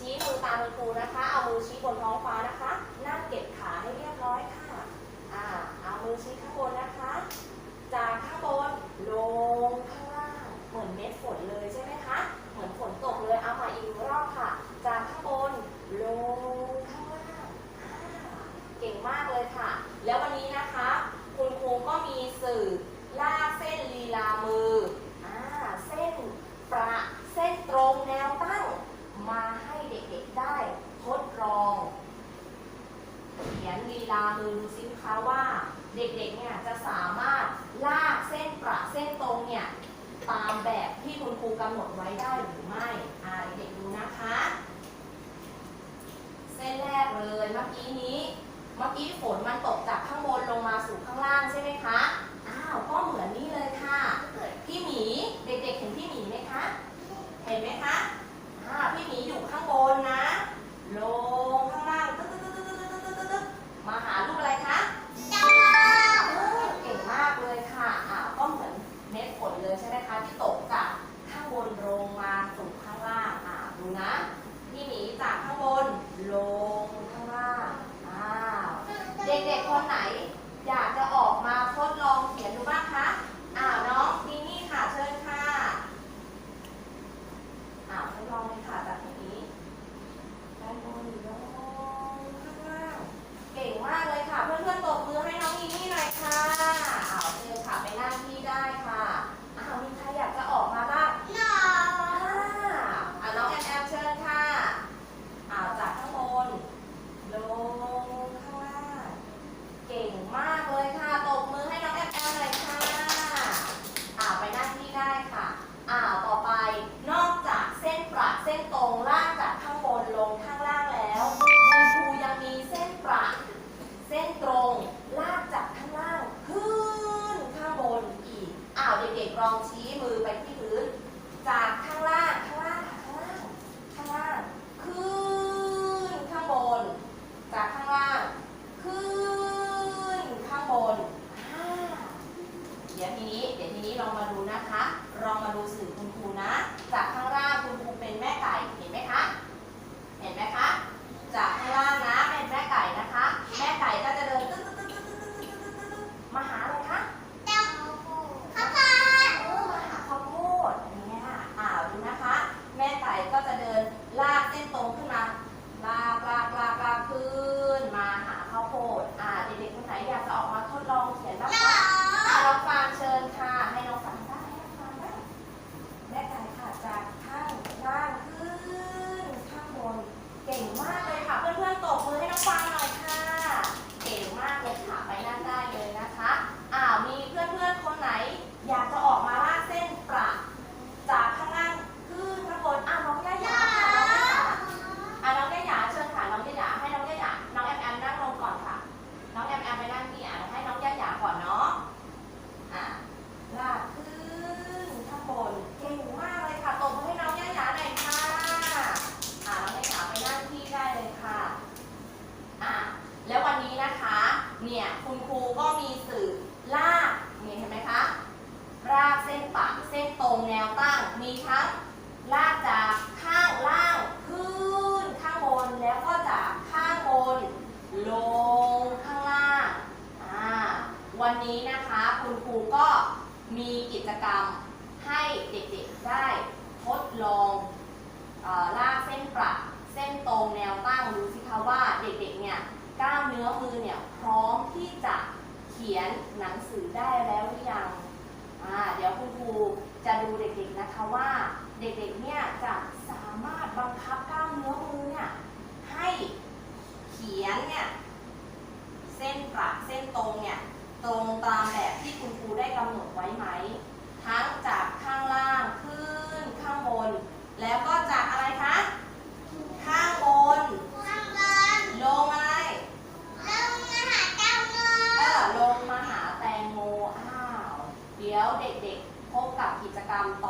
ชี้มือตามคุณครูนะคะ เอามือชี้บนท้องฟ้านะคะ นั่งเก็บขาให้เรียบร้อยค่ะอ่าเอามือชี้ข้างบนนะคะ จากข้างบนลงข้างล่าง เหมือนเม็ดฝนเลยใช่ไหมคะ เหมือนฝนตกเลย เอามาอีกรอบค่ะ จากข้างบนลงข้างล่างเก่งมากเลยค่ะ แล้ววันนี้นะคะ คุณครูก็มีสื่อ ยนลีลาเลยดูซิคะว่าเด็กๆเนี่ยจะสามารถลากเส้นประเส้นตรงเนี่ยตามแบบที่คุณครูกำหนดไว้ได้หรือไม่อ่าเด็กๆดูนะคะ เส้นแรกเลยเมื่อกี้นี้ เมื่อกี้ฝนมันตกจาก เด็กๆคนไหน อยากจะออกมาทดลองเขียนดูบ้างคะอ้าวน้องมินี่ค่ะเชิญค่ะอ้าวทดลองเลยค่ะแบบนี้ได้เลย ดี๋ยวทีนี้เดี๋ยวทีนี้ลองมาดูนะคะลองมาดูสื่อคุณครูนะ จากข้างล่างคุณครูเป็นแม่ไก่เห็นไหมคะ เห็นไหมคะ จากข้างล่างนะ แนวตั้ง มีทั้งลากจากข้างล่างขึ้นข้างบนแล้วก็จากข้างบนลงข้างล่างวันนี้นะคะคุณครูก็มีกิจกรรมให้เด็กๆได้ทดลองลากเส้นประเส้นตรงแนวตั้งดูสิคะว่าเด็กๆเนี่ยกล้ามเนื้อมือเนี่ยพร้อมที่จะเขียนหนังสือได้แล้ว จะดูเด็กๆนะคะว่าเด็กๆเนี่ยจะ กรรมต่อ